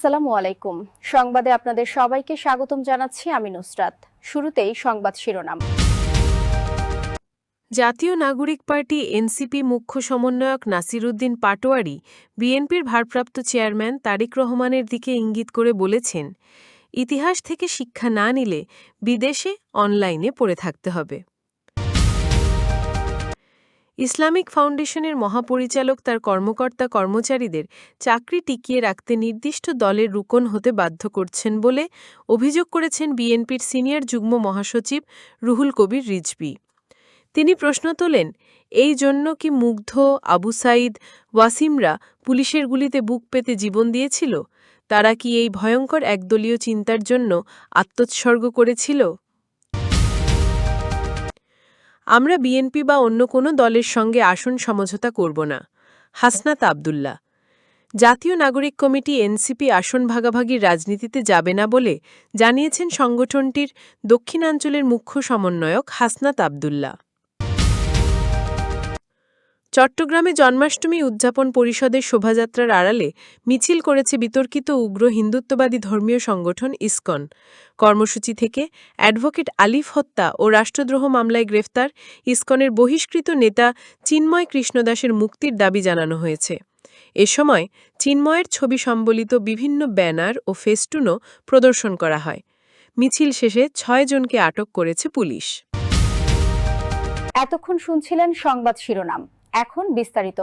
আসসালামু আলাইকুম। সংবাদে আপনাদের সবাইকে স্বাগতম জানাচ্ছি আমি নুসরাত। শুরুতেই সংবাদ শিরোনাম। জাতীয় নাগরিক পার্টি এনসিপি মুখ্য সমন্বয়ক নাসিরুদ্দিন পাটোয়ারি বিএনপির ভারপ্রাপ্ত চেয়ারম্যান তারিক রহমানের দিকে ইঙ্গিত করে বলেছেন, ইতিহাস থেকে শিক্ষা না নিলে বিদেশে অনলাইনে পড়ে থাকতে হবে। ইসলামিক ফাউন্ডেশনের মহাপরিচালক তার কর্মকর্তা কর্মচারীদের চাকরি টিকিয়ে রাখতে নির্দিষ্ট দলের রুকন হতে বাধ্য করছেন বলে অভিযোগ করেছেন বিএনপির সিনিয়র যুগ্ম মহাসচিব রুহুল কবির রিজভী। তিনি প্রশ্ন তোলেন, এই জন্য কি মুগ্ধ আবু সাইদ ওয়াসিমরা পুলিশের গুলিতে বুক পেতে জীবন দিয়েছিল? তারা কি এই ভয়ঙ্কর একদলীয় চিন্তার জন্য আত্মোৎসর্গ করেছিল? আমরা বিএনপি বা অন্য কোনো দলের সঙ্গে আসন সমঝোতা করব না। হাসনাত আবদুল্লা জাতীয় নাগরিক কমিটি এনসিপি আসন ভাগাভাগির রাজনীতিতে যাবে না বলে জানিয়েছেন সংগঠনটির দক্ষিণাঞ্চলের মুখ্য সমন্বয়ক হাসনাত আবদুল্লাহ। চট্টগ্রামে জন্মাষ্টমী উদযাপন পরিষদের শোভাযাত্রার আড়ালে মিছিল করেছে বিতর্কিত উগ্র হিন্দুত্ববাদী ধর্মীয় সংগঠন ইসকন। কর্মসূচি থেকে অ্যাডভোকেট আলিফ হত্যা ও রাষ্ট্রদ্রোহ মামলায় গ্রেফতার ইসকনের বহিষ্কৃত নেতা চিন্ময় কৃষ্ণদাসের মুক্তির দাবি জানানো হয়েছে। এ সময় চিন্ময়ের ছবি সম্বলিত বিভিন্ন ব্যানার ও ফেস্টুনও প্রদর্শন করা হয়। মিছিল শেষে ছয়জনকে আটক করেছে পুলিশ। এতক্ষণ শুনছিলেন সংবাদ শিরোনাম। এখন বিস্তারিত।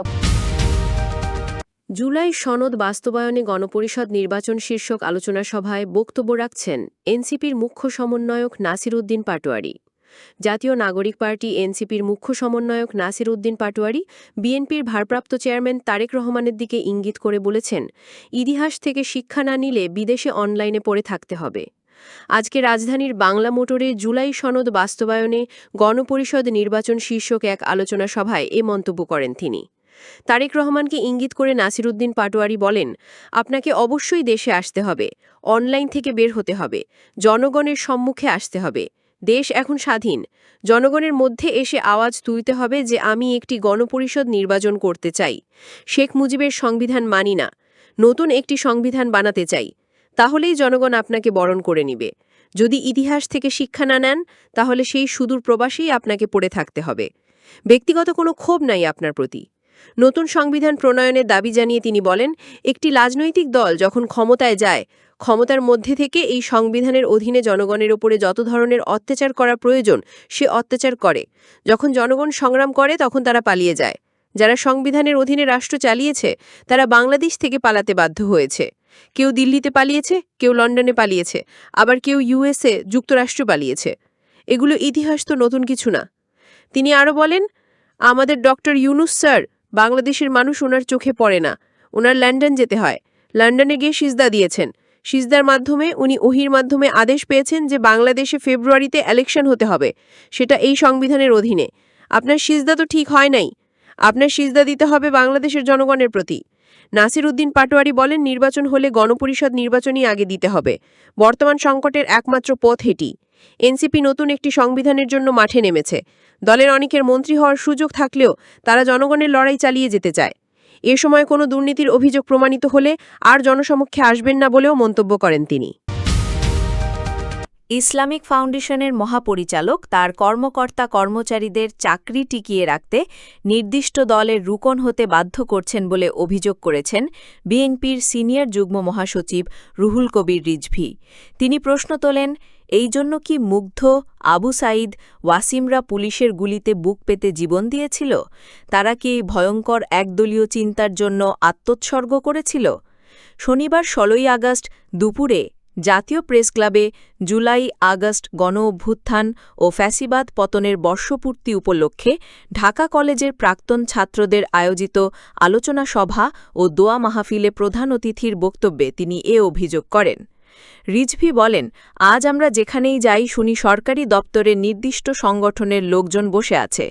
জুলাই সনদ বাস্তবায়নে গণপরিষদ নির্বাচন শীর্ষক আলোচনা সভায় বক্তব্য রাখছেন এনসিপির মুখ্য সমন্বয়ক নাসির উদ্দিন পাটোয়ারি। জাতীয় নাগরিক পার্টি এনসিপির মুখ্য সমন্বয়ক নাসির উদ্দিন পাটোয়ারি বিএনপির ভারপ্রাপ্ত চেয়ারম্যান তারেক রহমানের দিকে ইঙ্গিত করে বলেছেন, ইতিহাস থেকে শিক্ষা না নিলে বিদেশে অনলাইনে পড়ে থাকতে হবে। আজকে রাজধানীর বাংলা মোটরে জুলাই সনদ বাস্তবায়নে গণপরিষদ নির্বাচন শীর্ষক এক আলোচনা সভায় এ মন্তব্য করেন তিনি। তারেক রহমানকে ইঙ্গিত করে নাসিরুদ্দিন পাটোয়ারি বলেন, আপনাকে অবশ্যই দেশে আসতে হবে, অনলাইন থেকে বের হতে হবে, জনগণের সম্মুখে আসতে হবে, দেশ এখন স্বাধীন, জনগণের মধ্যে এসে আওয়াজ তুলতে হবে যে আমি একটি গণপরিষদ নির্বাচন করতে চাই, শেখ মুজিবের সংবিধান মানি না, নতুন একটি সংবিধান বানাতে চাই তাহলেই জনগণ আপনাকে বরণ করে নিবে। যদি ইতিহাস থেকে শিক্ষা না নেন, তাহলে সেই সুদূর প্রবাসেই আপনাকে পড়ে থাকতে হবে। ব্যক্তিগত কোনো ক্ষোভ নাই আপনার প্রতি। নতুন সংবিধান প্রণয়নের দাবি জানিয়ে তিনি বলেন, একটি রাজনৈতিক দল যখন ক্ষমতায় যায়, ক্ষমতার মধ্যে থেকে এই সংবিধানের অধীনে জনগণের ওপরে যত ধরনের অত্যাচার করা প্রয়োজন, সে অত্যাচার করে। যখন জনগণ সংগ্রাম করে, তখন তারা পালিয়ে যায়। যারা সংবিধানের অধীনে রাষ্ট্র চালিয়েছে, তারা বাংলাদেশ থেকে পালাতে বাধ্য হয়েছে। কেউ দিল্লিতে পালিয়েছে, কেউ লন্ডনে পালিয়েছে, আবার কেউ ইউএসএ যুক্তরাষ্ট্র পালিয়েছে। এগুলো ইতিহাস তো নতুন কিছু না। তিনি আরও বলেন, আমাদের ডক্টর ইউনুস স্যার বাংলাদেশের মানুষ ওনার চোখে পড়ে না। ওনার লন্ডন যেতে হয়। লন্ডনে গিয়ে সিজদা দিয়েছেন। সিজদার মাধ্যমে উনি ওহির মাধ্যমে আদেশ পেয়েছেন যে বাংলাদেশে ফেব্রুয়ারিতে ইলেকশন হতে হবে। সেটা এই সংবিধানের অধীনে। আপনার সিজদা তো ঠিক হয় নাই। আপনার সিজদা দিতে হবে বাংলাদেশের জনগণের প্রতি। নাসির উদ্দিন পাটোয়ারি বলেন, নির্বাচন হলে গণপরিষদ নির্বাচনই আগে দিতে হবে। বর্তমান সংকটের একমাত্র পথ হেটি এনসিপি নতুন একটি সংবিধানের জন্য মাঠে নেমেছে। দলের অনেকের মন্ত্রী হওয়ার সুযোগ থাকলেও তারা জনগণের লড়াই চালিয়ে যেতে চায়। এ সময় কোনো দুর্নীতির অভিযোগ প্রমাণিত হলে আর জনসমক্ষে আসবেন না বলেও মন্তব্য করেন তিনি। ইসলামিক ফাউন্ডেশনের মহাপরিচালক তার কর্মকর্তা কর্মচারীদের চাকরি টিকিয়ে রাখতে নির্দিষ্ট দলের রুকন হতে বাধ্য করছেন বলে অভিযোগ করেছেন বিএনপির সিনিয়র যুগ্ম মহাসচিব রুহুল কবির রিজভী। তিনি প্রশ্ন তোলেন, এই জন্য কি মুগ্ধ আবু সাইদ ওয়াসিমরা পুলিশের গুলিতে বুক পেতে জীবন দিয়েছিল? তারা কি ভয়ঙ্কর একদলীয় চিন্তার জন্য আত্মোৎসর্গ করেছিল? শনিবার ষোলোই আগস্ট দুপুরে জাতীয় প্রেস ক্লাবে জুলাই, আগস্ট গণ অভ্যুত্থান ও ফ্যাসিবাদ পতনের বর্ষপূর্তি উপলক্ষে ঢাকা কলেজের প্রাক্তন ছাত্রদের আয়োজিত আলোচনা সভা ও দোয়া মাহফিলে প্রধান অতিথির বক্তব্যে তিনি এ অভিযোগ করেন। রিজভি বলেন, আজ আমরা যেখানেই যাই শুনি সরকারি দপ্তরের নির্দিষ্ট সংগঠনের লোকজন বসে আছে।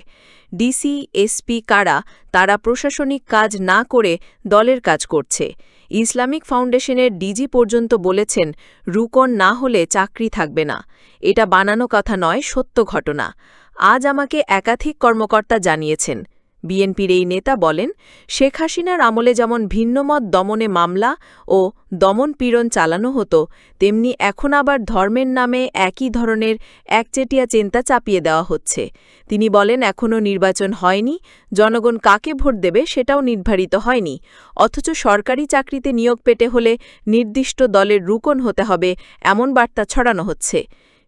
ডিসি, এসপি কারা তারা প্রশাসনিক কাজ না করে দলের কাজ করছে। ইসলামিক ফাউন্ডেশনের ডিজি পর্যন্ত বলেছেন, রুকন না হলে চাকরি থাকবে না। এটা বানানো কথা নয়, সত্য ঘটনা। আজ আমাকে একাধিক কর্মকর্তা জানিয়েছেন। বিএনপির এই নেতা বলেন, শেখ হাসিনার আমলে যেমন ভিন্নমত দমনে মামলা ও দমন পীড়ন চালানো হতো, তেমনি এখন আবার ধর্মের নামে একই ধরনের একচেটিয়া চিন্তা চাপিয়ে দেওয়া হচ্ছে। তিনি বলেন, এখনও নির্বাচন হয়নি, জনগণ কাকে ভোট দেবে সেটাও নির্ধারিত হয়নি, অথচ সরকারি চাকরিতে নিয়োগ পেতে হলে নির্দিষ্ট দলের রুকন হতে হবে, এমন বার্তা ছড়ানো হচ্ছে।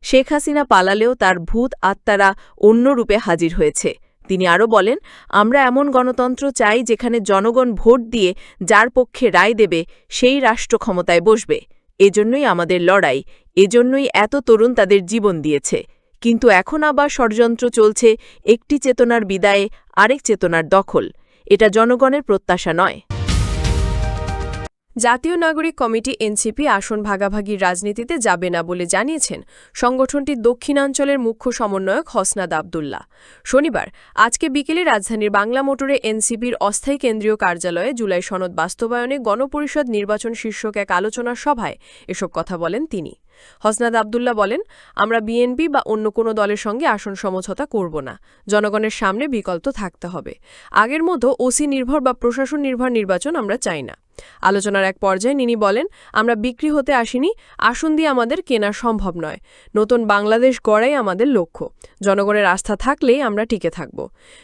শেখ হাসিনা পালালেও তার ভূত আত্মারা অন্য রূপে হাজির হয়েছে। তিনি আরও বলেন, আমরা এমন গণতন্ত্র চাই যেখানে জনগণ ভোট দিয়ে যার পক্ষে রায় দেবে সেই রাষ্ট্র ক্ষমতায় বসবে। এজন্যই আমাদের লড়াই, এজন্যই এত তরুণ তাদের জীবন দিয়েছে। কিন্তু এখন আবার ষড়যন্ত্র চলছে, একটি চেতনার বিদায়ে আরেক চেতনার দখল। এটা জনগণের প্রত্যাশা নয়। জাতীয় নাগরিক কমিটি এনসিপি আসন ভাগাভাগির রাজনীতিতে যাবে না বলে জানিয়েছেন সংগঠনটির দক্ষিণাঞ্চলের মুখ্য সমন্বয়ক হসনাদ আবদুল্লাহ। শনিবার, আজকে বিকেলে রাজধানীর বাংলা মোটরে এনসিপির অস্থায়ী কেন্দ্রীয় কার্যালয়ে জুলাই সনদ বাস্তবায়নে গণপরিষদ নির্বাচন শীর্ষক এক আলোচনা সভায় এসব কথা বলেন তিনি। হসনাদ আবদুল্লাহ বলেন, আমরা বিএনপি বা অন্য কোনো দলের সঙ্গে আসন সমঝোতা করব না। জনগণের সামনে বিকল্প থাকতে হবে। আগের মতো ওসি নির্ভর বা প্রশাসন নির্ভর নির্বাচন আমরা চাই না। আলোচনার এক পর্যায়ে নিনি বলেন, আমরা বিক্রি হতে আসিনি, আসন দিয়ে আমাদের কেনা সম্ভব নয়। নতুন বাংলাদেশ গড়াই আমাদের লক্ষ্য। জনগণের আস্থা থাকলেই আমরা টিকে থাকব।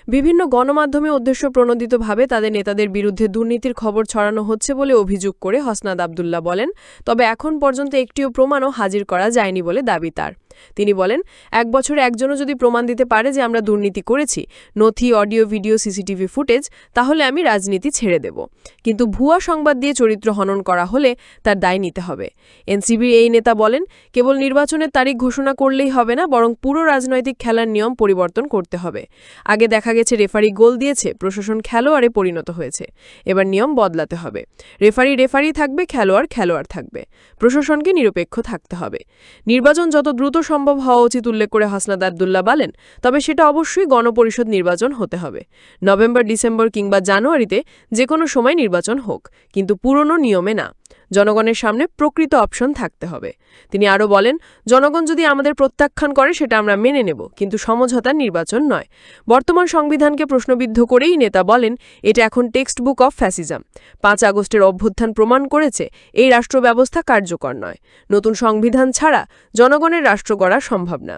বিভিন্ন গণমাধ্যমে উদ্দেশ্য প্রণোদিতভাবে তাদের নেতাদের বিরুদ্ধে দুর্নীতির খবর ছড়ানো হচ্ছে বলে অভিযোগ করে হসনাদ আবদুল্লাহ বলেন, তবে এখন পর্যন্ত একটিও প্রমাণও হাজির করা যায়নি বলে দাবি তার। তিনি বলেন, এক বছরে একজনও যদি প্রমাণ দিতে পারে যে আমরা দুর্নীতি করেছি, নথি, অডিও, ভিডিও, সিসিটিভি ফুটেজ, তাহলে আমি রাজনীতি ছেড়ে দেব। কিন্তু ভুয়া সংবাদ দিয়ে চরিত্র হনন করা হলে তার দায় নিতে হবে। এনসিবির এই নেতা বলেন, কেবল নির্বাচনের তারিখ ঘোষণা করলেই হবে না, বরং পুরো রাজনৈতিক খেলার নিয়ম পরিবর্তন করতে হবে। আগে দেখা গেছে রেফারি গোল দিয়েছে, প্রশাসন খেলোয়াড়ে পরিণত হয়েছে। এবার নিয়ম বদলাতে হবে। রেফারি রেফারি থাকবে, খেলোয়াড় খেলোয়াড় থাকবে। প্রশাসনকে নিরপেক্ষ থাকতে হবে। নির্বাচন যত দ্রুত সম্ভব হওয়া উচিত উল্লেখ করে হাসনাদ আবদুল্লাহ বলেন, তবে সেটা অবশ্যই গণপরিষদ নির্বাচন হতে হবে। নভেম্বর, ডিসেম্বর কিংবা জানুয়ারিতে যে কোনো সময় নির্বাচন হোক, কিন্তু পুরনো নিয়মে না। জনগণের সামনে প্রকৃত অপশন থাকতে হবে। তিনি আরও বলেন, জনগণ যদি আমাদের প্রত্যাখ্যান করে, সেটা আমরা মেনে নেব, কিন্তু সমঝোতার নির্বাচন নয়। বর্তমান সংবিধানকে প্রশ্নবিদ্ধ করেই নেতা বলেন, এটা এখন টেক্সট বুক অফ ফ্যাসিজম। পাঁচ আগস্টের অভ্যুত্থান প্রমাণ করেছে, এই রাষ্ট্র ব্যবস্থা কার্যকর নয়। নতুন সংবিধান ছাড়া জনগণের রাষ্ট্র গড়া সম্ভব না।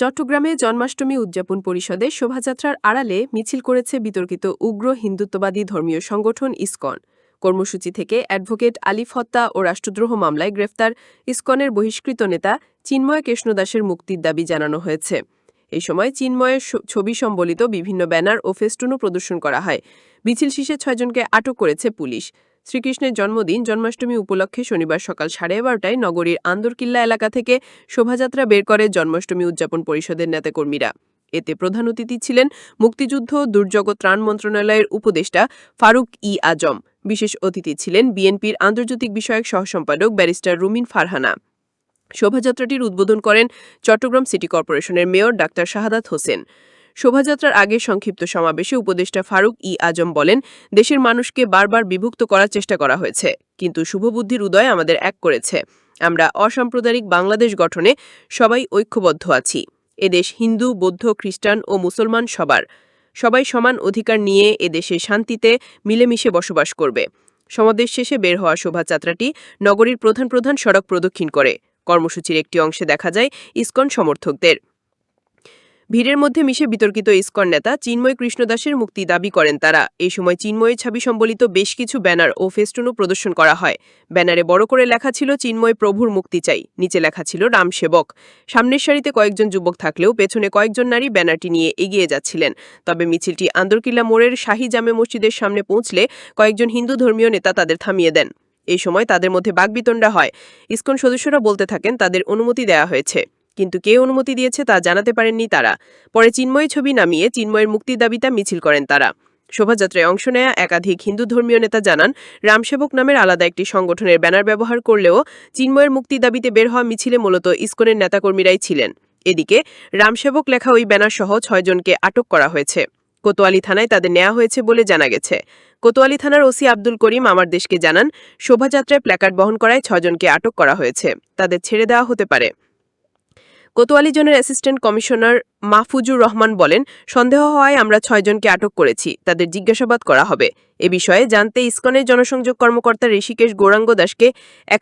চট্টগ্রামে জন্মাষ্টমী উদযাপন পরিষদে শোভাযাত্রার আড়ালে মিছিল করেছে বিতর্কিত উগ্র হিন্দুত্ববাদী ধর্মীয় সংগঠন ইসকন। কর্মসূচি থেকে অ্যাডভোকেট আলিফ হত্যা ও রাষ্ট্রদ্রোহ মামলায় গ্রেফতার ইসকনের বহিষ্কৃত নেতা চিন্ময় কৃষ্ণদাসের মুক্তির দাবি জানানো হয়েছে। এই সময় চিন্ময়ের ছবি সম্বলিত বিভিন্ন ব্যানার ও ফেস্টুনও প্রদর্শন করা হয়। মিছিল শেষে ছয়জনকে আটক করেছে পুলিশ। শ্রীকৃষ্ণের জন্মদিন জন্মাষ্টমী উপলক্ষে শনিবার সকাল সাড়ে এগারোটায় নগরীর আন্দরকিল্লা এলাকা থেকে শোভাযাত্রা বের করে জন্মাষ্টমী উদযাপন পরিষদের নেতাকর্মীরা। এতে প্রধান অতিথি ছিলেন মুক্তিযুদ্ধ, দুর্যোগ ত্রাণ মন্ত্রণালয়ের উপদেষ্টা ফারুক ই আজম। বিশেষ অতিথি ছিলেন বিএনপির আন্তর্জাতিক বিষয়ক সহসম্পাদক ব্যারিস্টার রুমিন ফারহানা। শোভাযাত্রাটির উদ্বোধন করেন চট্টগ্রাম সিটি কর্পোরেশনের মেয়র ডাক্তার শাহাদাত হোসেন। শোভাযাত্রার আগে সংক্ষিপ্ত সমাবেশে উপদেষ্টা ফারুক ই আজম বলেন, দেশের মানুষকে বারবার বিভক্ত করার চেষ্টা করা হয়েছে, কিন্তু শুভবুদ্ধির উদয় আমাদের এক করেছে। আমরা অসাম্প্রদায়িক বাংলাদেশ গঠনে সবাই ঐক্যবদ্ধ আছি। এদেশ হিন্দু, বৌদ্ধ, খ্রিস্টান ও মুসলমান সবার। সবাই সমান অধিকার নিয়ে এদেশে শান্তিতে মিলেমিশে বসবাস করবে। সমাবেশ শেষে বের হওয়া শোভাযাত্রাটি নগরীর প্রধান প্রধান সড়ক প্রদক্ষিণ করে। কর্মসূচির একটি অংশে দেখা যায় ইস্কন সমর্থকদের। ভিড়ের মধ্যে মিশে বিতর্কিত ইসকন নেতা চিন্ময় কৃষ্ণদাসের মুক্তি দাবি করেন তারা। এই সময় চিন্ময়ের ছবি সম্বলিত বেশ কিছু ব্যানার ও ফেস্টুনও প্রদর্শন করা হয়। ব্যানারে বড় করে লেখা ছিল চিন্ময় প্রভুর মুক্তি চাই, নিচে লেখা ছিল রাম সেবক। সামনের সারিতে কয়েকজন যুবক থাকলেও পেছনে কয়েকজন নারী ব্যানারটি নিয়ে এগিয়ে যাচ্ছিলেন। তবে মিছিলটি আন্দরকিল্লা মোড়ের শাহী জামে মসজিদের সামনে পৌঁছলে কয়েকজন হিন্দু ধর্মীয় নেতা তাদের থামিয়ে দেন। এই সময় তাদের মধ্যে বাগবিতণ্ডা হয়। ইসকন সদস্যরা বলতে থাকেন, তাদের অনুমতি দেওয়া হয়েছে। কিন্তু কে অনুমতি দিয়েছে তা জানাতে পারেননি তারা। পরে চিন্ময় ছবি নামিয়ে চিন্ময়ের মুক্তির দাবিতা মিছিল করেন তারা। শোভাযাত্রায় অংশ নেয়া একাধিক হিন্দু ধর্মীয় নেতা জানান, রামসেবক নামের আলাদা একটি সংগঠনের ব্যানার ব্যবহার করলেও চিন্ময়ের মুক্তি দাবিতে বের হওয়া মিছিলে মূলত ইসকনের নেতাকর্মীরাই ছিলেন। এদিকে রামসেবক লেখা ওই ব্যানার সহ ছয়জনকে আটক করা হয়েছে। কোতোয়ালি থানায় তাদের নেওয়া হয়েছে বলে জানা গেছে। কোতোয়ালি থানার ওসি আব্দুল করিম আমার দেশকে জানান, শোভাযাত্রায় প্ল্যাকার্ড বহন করায় ছয়জনকে আটক করা হয়েছে। তাদের ছেড়ে দেওয়া হতে পারে। কোতোয়ালি জোনের অ্যাসিস্ট্যান্ট কমিশনার মাহফুজুর রহমান বলেন, সন্দেহ হওয়ায় আমরা ছয়জনকে আটক করেছি, তাদের জিজ্ঞাসাবাদ করা হবে। এ বিষয়ে জানতে ইস্কনের জনসংযোগ কর্মকর্তা ঋষিকেশ গৌরাঙ্গ দাসকে এক